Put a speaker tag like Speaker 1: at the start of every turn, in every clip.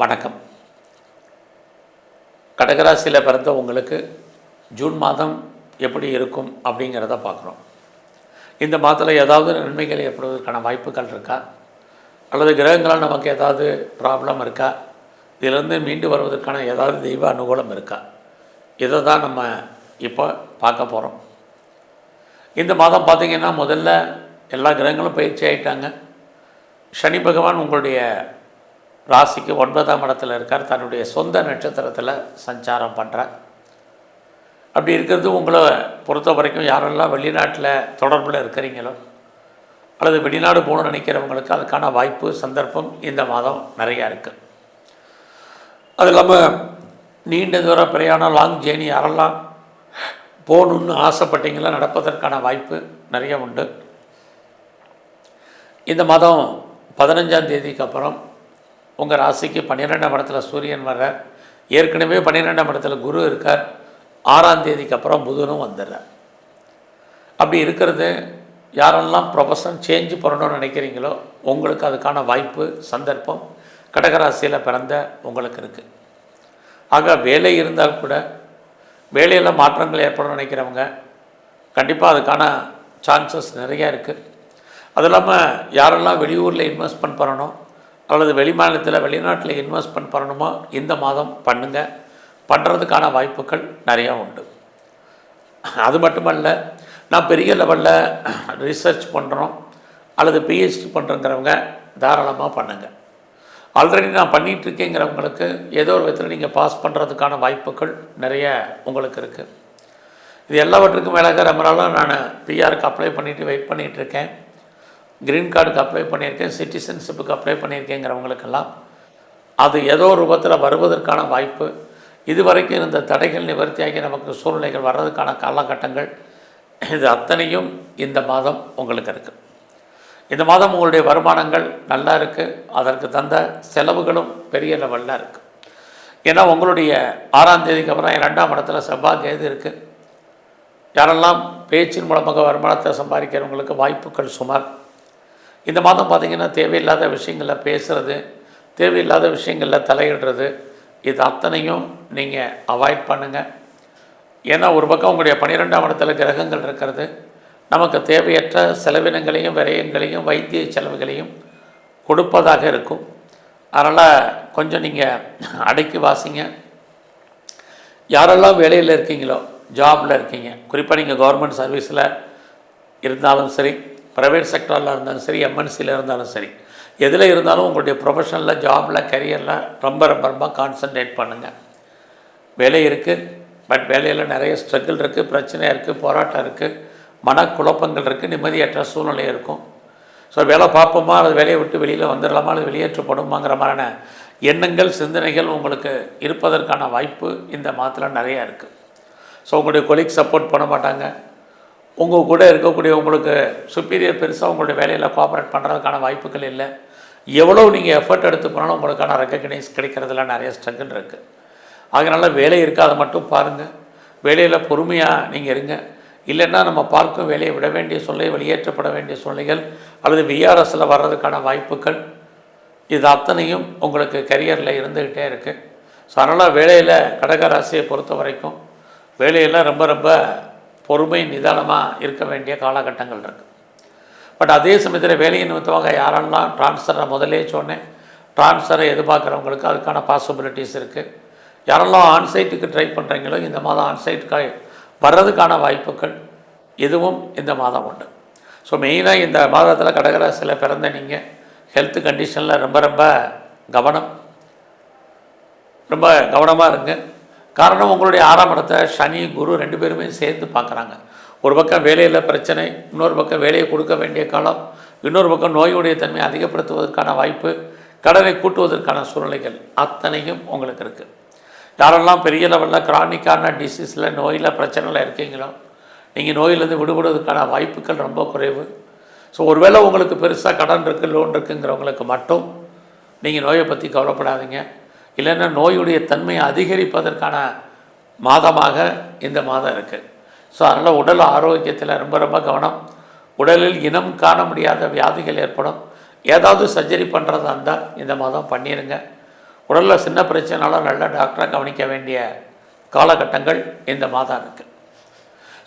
Speaker 1: வணக்கம். கடகராசியில் பிறந்த உங்களுக்கு ஜூன் மாதம் எப்படி இருக்கும் அப்படிங்கிறத பார்க்குறோம். இந்த மாதத்தில் ஏதாவது நன்மைகள் ஏற்படுவதற்கான வாய்ப்புகள் இருக்கா? அல்லது கிரகங்களால் நமக்கு ஏதாவது ப்ராப்ளம் இருக்கா? இதிலிருந்து மீண்டு வருவதற்கான ஏதாவது தெய்வ அனுகூலம் இருக்கா? இதை தான் நம்ம இப்போ பார்க்க போகிறோம் இந்த மாதம் பார்த்திங்கன்னா முதல்ல எல்லா கிரகங்களும் பயிற்சி ஆயிட்டாங்க. சனி பகவான் உங்களுடைய ராசிக்கு ஒன்பதாம் இடத்துல இருக்கார். தன்னுடைய சொந்த நட்சத்திரத்தில் சஞ்சாரம் பண்ணுறார் அப்படி இருக்கிறது உங்களை பொறுத்த வரைக்கும் யாரெல்லாம் வெளிநாட்டில் தொடர்பில் இருக்கிறீங்களோ அல்லது வெளிநாடு போகணும்னு நினைக்கிறவங்களுக்கு அதுக்கான வாய்ப்பு சந்தர்ப்பம் இந்த மாதம் நிறையா இருக்குது அது இல்லாமல் நீண்ட தூர பிரயாணம் லாங் ஜேர்னி யாரெல்லாம் போகணுன்னு ஆசைப்பட்டீங்களோ நடப்பதற்கான வாய்ப்பு நிறைய உண்டு. இந்த மாதம் பதினஞ்சாம் தேதிக்கு அப்புறம் உங்கள் ராசிக்கு பன்னிரெண்டாம் இடத்துல சூரியன் வர்றார். ஏற்கனவே பன்னிரெண்டாம் இடத்துல குரு இருக்கார். ஆறாம் தேதிக்கு அப்புறம் புதனும் வந்துடுறார். அப்படி இருக்கிறது யாரெல்லாம் ப்ரொஃபஷன் சேஞ்சு பண்ணணும்னு நினைக்கிறீங்களோ உங்களுக்கு அதுக்கான வாய்ப்பு சந்தர்ப்பம் கடகராசியில் பிறந்த உங்களுக்கு இருக்குது ஆக வேலை இருந்தால் கூட வேலையில் மாற்றங்கள் ஏற்படும் நினைக்கிறவங்க கண்டிப்பாக அதுக்கான சான்சஸ் நிறையா இருக்குது அது இல்லாமல் யாரெல்லாம் வெளியூரில் இன்வெஸ்ட்மெண்ட் பண்ணணும் அல்லது வெளிமாநிலத்தில் வெளிநாட்டில் இன்வெஸ்ட்மெண்ட் பண்ணணுமோ இந்த மாதம் பண்ணுங்கள் பண்ணுறதுக்கான வாய்ப்புகள் நிறையா உண்டு. அது மட்டுமல்ல நான் பெரிய லெவலில் ரிசர்ச் பண்ணுறோம் அல்லது பிஹெச்டி பண்ணுறங்கிறவங்க தாராளமாக பண்ணுங்கள் ஆல்ரெடி நான் பண்ணிகிட்ருக்கேங்கிறவங்களுக்கு ஏதோ ஒரு விதத்தில் நீங்கள் பாஸ் பண்ணுறதுக்கான வாய்ப்புகள் நிறைய உங்களுக்கு இருக்குது இது எல்லாவற்றுக்கும் மேலாக ரொம்ப நாளாக நான் பிஆருக்கு அப்ளை பண்ணிவிட்டு வெயிட் பண்ணிகிட்டு இருக்கேன். க்ரீன் கார்டுக்கு அப்ளை பண்ணியிருக்கேன் சிட்டிசன்ஷிப்புக்கு அப்ளை பண்ணியிருக்கேங்கிறவங்களுக்கெல்லாம் அது ஏதோ ரூபத்தில் வருவதற்கான வாய்ப்பு. இதுவரைக்கும் இருந்த தடைகள் நிவர்த்தியாகி நமக்கு சூழ்நிலைகள் வர்றதுக்கான காலகட்டங்கள். இது அத்தனையும் இந்த மாதம் உங்களுக்கு இருக்குது இந்த மாதம் உங்களுடைய வருமானங்கள் நல்லா இருக்குது அதற்கு தந்த செலவுகளும் பெரிய லெவலில் இருக்குது ஏன்னா உங்களுடைய ஆறாம் தேதிக்கு அப்புறம் ரெண்டாம் இடத்துல செவ்வாய் கேது இருக்குது யாரெல்லாம் பேச்சின் மூலமாக வருமானத்தை சம்பாதிக்கிறவங்களுக்கு வாய்ப்புகள் சுமார். இந்த மாதம் பார்த்திங்கன்னா தேவையில்லாத விஷயங்களில் பேசுகிறது தேவையில்லாத விஷயங்களில் தலையிடுறது இது அத்தனையும் நீங்கள் அவாய்ட் பண்ணுங்கள் ஏன்னா ஒரு பக்கம் உங்களுடைய பன்னிரெண்டாம் இடத்துல கிரகங்கள் இருக்கிறது. நமக்கு தேவையற்ற செலவினங்களையும் விரயங்களையும் வைத்திய செலவுகளையும் கொடுப்பதாக இருக்கும். அதனால் கொஞ்சம் நீங்கள் அடக்கி வாசிங்க. யாரெல்லாம் வேலையில் இருக்கீங்களோ ஜாபில் இருக்கீங்க குறிப்பாக நீங்கள் கவர்மெண்ட் சர்வீஸில் இருந்தாலும் சரி ப்ரைவேட் செக்டரில் இருந்தாலும் சரி எம்என்சியில் இருந்தாலும் சரி எதில் இருந்தாலும் உங்களுடைய ப்ரொஃபஷனில் ஜாபில் கரியரில் ரொம்ப ரொம்ப ரொம்ப கான்சன்ட்ரேட் பண்ணுங்கள் வேலை இருக்குது பட் வேலையில் நிறைய ஸ்ட்ரகிள் இருக்குது பிரச்சனை இருக்குது போராட்டம் இருக்குது மனக்குழப்பங்கள் இருக்குது நிம்மதியற்ற சூழ்நிலை இருக்கும். ஸோ வேலை பார்ப்போமா அல்லது வேலையை விட்டு வெளியில் வந்துடலாமா அல்லது வெளியேற்றப்படுமாங்கிற மாதிரியான எண்ணங்கள் சிந்தனைகள் உங்களுக்கு இருப்பதற்கான வாய்ப்பு இந்த மாதத்தில் நிறையா இருக்குது ஸோ உங்களுடைய கொலீக் சப்போர்ட் பண்ண மாட்டாங்க. உங்கள் கூட இருக்கக்கூடிய உங்களுக்கு சுப்பீரியர் பெருசாக உங்களுடைய வேலையில் கோஆப்ரேட் பண்ணுறதுக்கான வாய்ப்புகள் இல்லை. எவ்வளோ நீங்கள் எஃபர்ட் எடுத்து போனாலும் உங்களுக்கான ரெக்கக்னைஸ் கிடைக்கிறதுல நிறைய ஸ்ட்ரகிள் இருக்குது அதனால் வேலை இருக்குது அதை மட்டும் பாருங்கள் வேலையில் பொறுமையாக நீங்கள் இருங்க. இல்லைன்னா நம்ம பார்க்கும் வேலையை விட வேண்டிய சூழ்நிலை வெளியேற்றப்பட வேண்டிய சூழ்நிலைகள் அல்லது விஆர்எஸில் வர்றதுக்கான வாய்ப்புகள் இது அத்தனையும் உங்களுக்கு கரியரில் இருந்துக்கிட்டே இருக்குது ஸோ அதனால் வேலையில் கடகராசியை பொறுத்த வரைக்கும் வேலையெல்லாம் ரொம்ப ரொம்ப பொறுமை நிதானமாக இருக்க வேண்டிய காலகட்டங்கள் இருக்குது பட் அதே சமயத்தில் வேலை நிமித்தமாக யாரெல்லாம் ட்ரான்ஸ்ஃபரை முதலே சொன்னேன் ட்ரான்ஸ்ஃபரை எதிர்பார்க்குறவங்களுக்கு அதுக்கான பாசிபிலிட்டிஸ் இருக்குது யாரெல்லாம் ஆன்சைட்டுக்கு ட்ரை பண்ணுறீங்களோ இந்த மாதம் ஆன்சைட்டுக்கு வர்றதுக்கான வாய்ப்புகள் இதுவும் இந்த மாதம் உண்டு. ஸோ மெயினாக இந்த மாதத்தில் கடகராசியில் பிறந்த நீங்கள் ஹெல்த் கண்டிஷனில் ரொம்ப ரொம்ப கவனம் ரொம்ப கவனமாக இருங்க. காரணம் உங்களுடைய ஆறாம் இடத்தை சனி குரு ரெண்டு பேருமே சேர்ந்து பார்க்குறாங்க. ஒரு பக்கம் வேலையில் பிரச்சனை இன்னொரு பக்கம் வேலையை கொடுக்க வேண்டிய காலம் இன்னொரு பக்கம் நோயுடைய தன்மையை அதிகப்படுத்துவதற்கான வாய்ப்பு கடனை கூட்டுவதற்கான சூழ்நிலைகள் அத்தனையும் உங்களுக்கு இருக்குது யாரெல்லாம் பெரிய லெவலில் கிரானிக்கான டிசீஸில் நோயில் பிரச்சனையில் இருக்கீங்களோ நீங்கள் நோயிலேருந்து விடுபடுவதற்கான வாய்ப்புகள் ரொம்ப குறைவு. ஸோ ஒருவேளை உங்களுக்கு பெருசாக கடன் இருக்குது லோன் இருக்குங்கிறவங்களுக்கு மட்டும் நீங்கள் நோயை பற்றி கவலைப்படாதீங்க. இல்லைன்னா நோயுடைய தன்மையை அதிகரிப்பதற்கான மாதமாக இந்த மாதம் இருக்குது ஸோ அதனால் உடல் ஆரோக்கியத்தில் ரொம்ப ரொம்ப கவனம். உடலில் இனம் காண முடியாத வியாதிகள் ஏற்படும். ஏதாவது சர்ஜரி பண்ணுறதா இருந்தால் இந்த மாதம் பண்ணிடுங்க உடலில் சின்ன பிரச்சனைனாலும் நல்ல டாக்டராக கவனிக்க வேண்டிய காலகட்டங்கள் இந்த மாதம் இருக்குது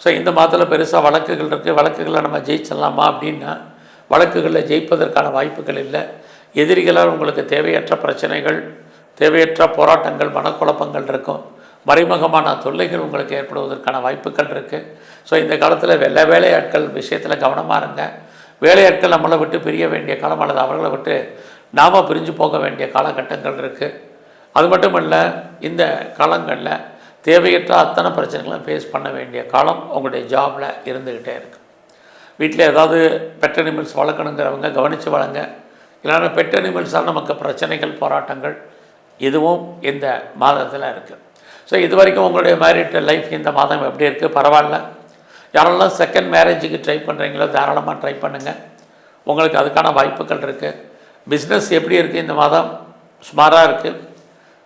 Speaker 1: ஸோ இந்த மாதத்தில் பெருசாக வழக்குகள் இருக்குது வழக்குகளை நம்ம ஜெயிச்சிடலாமா அப்படின்னா வழக்குகளில் ஜெயிப்பதற்கான வாய்ப்புகள் இல்லை. எதிரிகளால் உங்களுக்கு தேவையற்ற பிரச்சனைகள் தேவையற்ற போராட்டங்கள் மனக்குழப்பங்கள் இருக்கும். மறைமுகமான தொல்லைகள் உங்களுக்கு ஏற்படுவதற்கான வாய்ப்புகள் இருக்குது ஸோ இந்த காலத்தில் வெள்ள வேலையாட்கள் விஷயத்தில் கவனமாக இருங்க. வேலையாட்கள் நம்மளை விட்டு பிரிய வேண்டிய காலம் அல்லது அவர்களை விட்டு நாம் பிரிஞ்சு போக வேண்டிய காலகட்டங்கள் இருக்குது அது மட்டும் இல்லை இந்த காலங்களில் தேவையற்ற அத்தனை பிரச்சனைகளும் ஃபேஸ் பண்ண வேண்டிய காலம் உங்களுடைய ஜாபில் இருந்துக்கிட்டே இருக்குது வீட்டில் ஏதாவது பெட் அனிமல்ஸ் வளர்க்கணுங்கிறவங்க கவனித்து வளங்க இல்லைன்னா பெட் அனிமல்ஸால் நமக்கு பிரச்சனைகள் போராட்டங்கள் இதுவும் இந்த மாதத்தில் இருக்குது ஸோ இது வரைக்கும் உங்களுடைய மேரிட் லைஃப் இந்த மாதம் எப்படி இருக்குது பரவாயில்ல. யாரெல்லாம் செகண்ட் மேரேஜுக்கு ட்ரை பண்ணுறீங்களோ தாராளமாக ட்ரை பண்ணுங்கள் உங்களுக்கு அதுக்கான வாய்ப்புகள் இருக்குது பிஸ்னஸ் எப்படி இருக்குது இந்த மாதம்? சுமாராக இருக்குது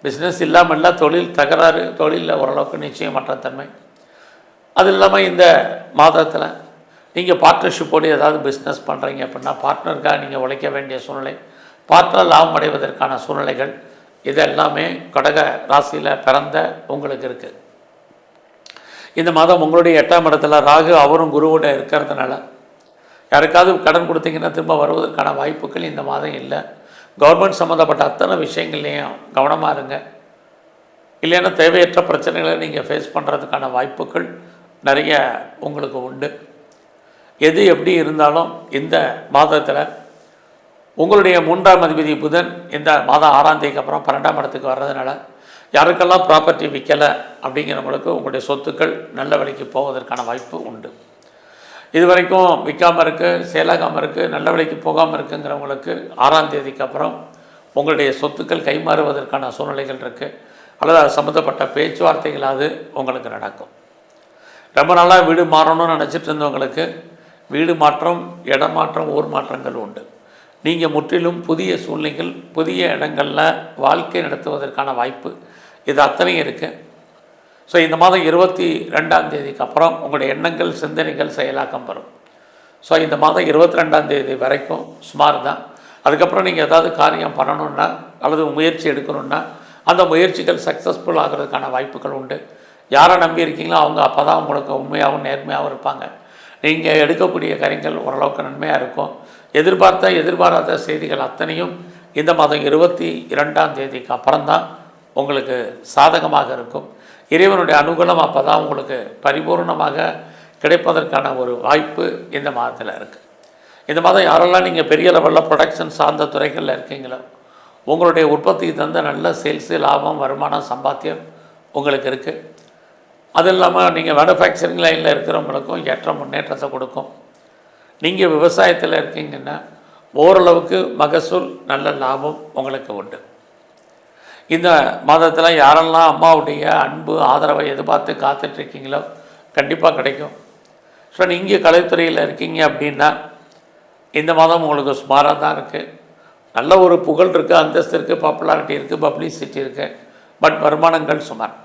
Speaker 1: பிஸ்னஸ் இல்லாமல் இல்லை தொழில் தகராறு தொழிலில் ஓரளவுக்கு நிச்சயமற்ற தன்மை. அது இல்லாமல் இந்த மாதத்தில் நீங்கள் பார்ட்னர்ஷிப்போடு ஏதாவது பிஸ்னஸ் பண்ணுறீங்க அப்படின்னா பார்ட்னருக்காக நீங்கள் உழைக்க வேண்டிய சூழ்நிலை பார்ட்னர் லாபம் அடைவதற்கான சூழ்நிலைகள் இது எல்லாமே கடக ராசியில் பிறந்த உங்களுக்கு இருக்குது இந்த மாதம் உங்களுடைய எட்டாம் இடத்துல ராகு அவரும் குருவோட இருக்கிறதுனால யாருக்காவது கடன் கொடுத்தீங்கன்னா திரும்ப வருவதற்கான வாய்ப்புகள் இந்த மாதம் இல்லை. கவர்மெண்ட் சம்மந்தப்பட்ட அத்தனை விஷயங்கள்லையும் கவனமாக இருங்க. இல்லைன்னா தேவையற்ற பிரச்சனைகளை நீங்கள் ஃபேஸ் பண்ணுறதுக்கான வாய்ப்புகள் நிறைய உங்களுக்கு உண்டு. எது எப்படி இருந்தாலும் இந்த மாதத்தில் உங்களுடைய மூன்றாம் அதிபதி புதன் இந்த மாதம் ஆறாம் தேதிக்கு அப்புறம் பன்னெண்டாம் இடத்துக்கு வர்றதுனால யாருக்கெல்லாம் ப்ராப்பர்ட்டி விற்கலை அப்படிங்கிறவங்களுக்கு உங்களுடைய சொத்துக்கள் நல்ல விலைக்கு போவதற்கான வாய்ப்பு உண்டு. இது வரைக்கும் விற்காமல் இருக்குது செயலாகாமல் இருக்குது நல்ல விலைக்கு போகாமல் இருக்குங்கிறவங்களுக்கு ஆறாம் தேதிக்கு அப்புறம் உங்களுடைய சொத்துக்கள் கைமாறுவதற்கான சூழ்நிலைகள் இருக்குது அல்லது அது சம்மந்தப்பட்ட பேச்சுவார்த்தைகளாவது உங்களுக்கு நடக்கும். ரொம்ப நாளாக வீடு மாறணும்னு நினச்சிட்டு இருந்தவங்களுக்கு வீடு மாற்றம் இடம் மாற்றம் ஊர் மாற்றங்கள் உண்டு. நீங்கள் முற்றிலும் புதிய சூழ்நிலைகள் புதிய இடங்களில் வாழ்க்கை நடத்துவதற்கான வாய்ப்பு இது அத்தனையும் இருக்குது ஸோ இந்த மாதம் இருபத்தி ரெண்டாம் தேதிக்கு அப்புறம் உங்களுடைய எண்ணங்கள் சிந்தனைகள் செயலாக்கம் வரும். ஸோ இந்த மாதம் இருபத்தி ரெண்டாம் தேதி வரைக்கும் சுமார் தான். அதுக்கப்புறம் நீங்கள் ஏதாவது காரியம் பண்ணணுன்னா அல்லது முயற்சி எடுக்கணுன்னா அந்த முயற்சிகள் சக்ஸஸ்ஃபுல் ஆகிறதுக்கான வாய்ப்புகள் உண்டு. யாரை நம்பி இருக்கீங்களோ அவங்க அப்போ தான் உங்களுக்கு உண்மையாகவும் நேர்மையாகவும் இருப்பாங்க. நீங்கள் எடுக்கக்கூடிய காரியங்கள் ஓரளவுக்கு நன்மையாக இருக்கும். எதிர்பார்த்த எதிர்பாராத செய்திகள் அத்தனையும் இந்த மாதம் இருபத்தி இரண்டாம் தேதிக்கு அப்புறம்தான் உங்களுக்கு சாதகமாக இருக்கும். இறைவனுடைய அனுகூலம் அப்போ தான் உங்களுக்கு பரிபூர்ணமாக கிடைப்பதற்கான ஒரு வாய்ப்பு இந்த மாதத்தில் இருக்குது இந்த மாதம் யாரெல்லாம் நீங்கள் பெரிய லெவலில் ப்ரொடக்ஷன் சார்ந்த துறைகளில் இருக்கீங்களோ உங்களுடைய உற்பத்திக்கு தந்த நல்ல சேல்ஸு லாபம் வருமானம் சம்பாத்தியம் உங்களுக்கு இருக்குது அது இல்லாமல் நீங்கள் மேனுஃபேக்சரிங் லைனில் இருக்கிறவங்களுக்கும் ஏற்ற முன்னேற்றத்தை கொடுக்கும். நீங்கள் விவசாயத்தில் இருக்கீங்கன்னா ஓரளவுக்கு மகசூல் நல்ல லாபம் உங்களுக்கு உண்டு. இந்த மாதத்தில் யாரெல்லாம் அம்மாவுடைய அன்பு ஆதரவை எதிர்பார்த்து காத்துட்ருக்கீங்களோ கண்டிப்பாக கிடைக்கும். ஸோ நீங்கள் கலைத்துறையில் இருக்கீங்க அப்படின்னா இந்த மாதம் உங்களுக்கு சுமாராக தான் இருக்குது நல்ல ஒரு புகழ் இருக்குது அந்தஸ்து இருக்குது பாப்புலாரிட்டி இருக்குது பப்ளிசிட்டி இருக்குது பட் வருமானங்கள் சுமார்.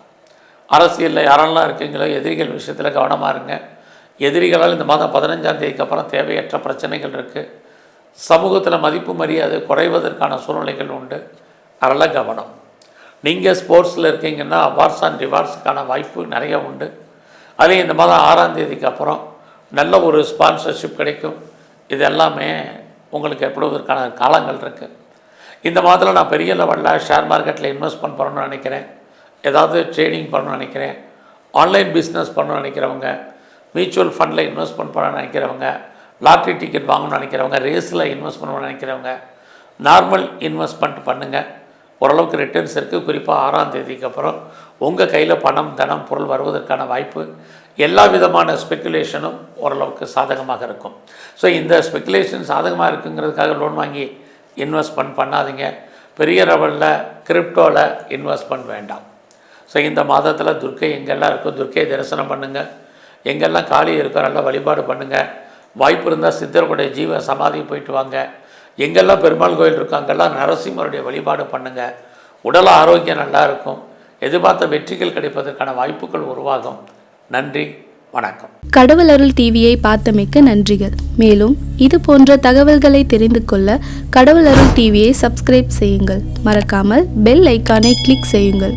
Speaker 1: அரசியலில் யாரெல்லாம் இருக்கீங்களோ எதிரிகள் விஷயத்தில் கவனமாக இருங்க. எதிரிகளால் இந்த மாதம் பதினஞ்சாம் தேதிக்கு அப்புறம் தேவையற்ற பிரச்சனைகள் இருக்குது சமூகத்தில் மதிப்பு மரியாதை குறைவதற்கான சூழ்நிலைகள் உண்டு. அதெல்லாம் கவனம். நீங்கள் ஸ்போர்ட்ஸில் இருக்கீங்கன்னா அவார்ட்ஸ் அண்ட் ரிவார்ட்ஸுக்கான வாய்ப்பு நிறைய உண்டு. அதுலேயும் இந்த மாதம் ஆறாம் தேதிக்கு அப்புறம் நல்ல ஒரு ஸ்பான்சர்ஷிப் கிடைக்கும். இது எல்லாமே உங்களுக்கு ஏற்படுவதற்கான காலங்கள் இருக்குது இந்த மாதத்தில் நான் பெரிய லெவலில் ஷேர் மார்க்கெட்டில் இன்வெஸ்ட்மெண்ட் பண்ணணும்னு நினைக்கிறேன். ஏதாவது ட்ரேடிங் பண்ணணும்னு நினைக்கிறேன். ஆன்லைன் பிஸ்னஸ் பண்ணணும்னு நினைக்கிறவங்க மியூச்சுவல் ஃபண்டில் இன்வெஸ்ட்மெண்ட் பண்ண நினைக்கிறவங்க லாட்ரி டிக்கெட் வாங்கணும்னு நினைக்கிறவங்க ரேஸில் இன்வெஸ்ட் பண்ணணும்னு நினைக்கிறவங்க நார்மல் இன்வெஸ்ட்மெண்ட் பண்ணுங்கள் ஓரளவுக்கு ரிட்டர்ன்ஸ் இருக்குது குறிப்பாக ஆறாம் தேதிக்கு அப்புறம் உங்கள் கையில் பணம் தனம் பொருள் வருவதற்கான வாய்ப்பு எல்லா விதமான ஸ்பெக்குலேஷனும் ஓரளவுக்கு சாதகமாக இருக்கும். ஸோ இந்த ஸ்பெக்குலேஷன் சாதகமாக இருக்குங்கிறதுக்காக லோன் வாங்கி இன்வெஸ்ட்மெண்ட் பண்ணாதீங்க. பெரிய லெவலில் கிரிப்டோவில் இன்வெஸ்ட்மெண்ட் வேண்டாம். ஸோ இந்த மாதத்தில் துர்க்கை எங்கெல்லாம் இருக்கோ துர்க்கையை தரிசனம் பண்ணுங்கள் எங்கெல்லாம் காளி இருக்கோ நல்லா வழிபாடு பண்ணுங்கள் வாய்ப்பு இருந்தால் சித்தருடைய ஜீவ சமாதி போயிட்டு வாங்க. எங்கெல்லாம் பெருமாள் கோயில் இருக்கோ அங்கெல்லாம் நரசிம்மருடைய வழிபாடு பண்ணுங்கள் உடல் ஆரோக்கியம் நல்லா இருக்கும். எதிர்பார்த்த வெற்றிகள் கிடைப்பதற்கான வாய்ப்புகள் உருவாகும். நன்றி வணக்கம்.
Speaker 2: கடவுள் அருள் டிவியை பார்த்தமைக்க நன்றிகள். மேலும் இது போன்ற தகவல்களை தெரிந்து கொள்ள கடவுள் அருள் டிவியை சப்ஸ்கிரைப் செய்யுங்கள். மறக்காமல் பெல் ஐக்கானை கிளிக் செய்யுங்கள்.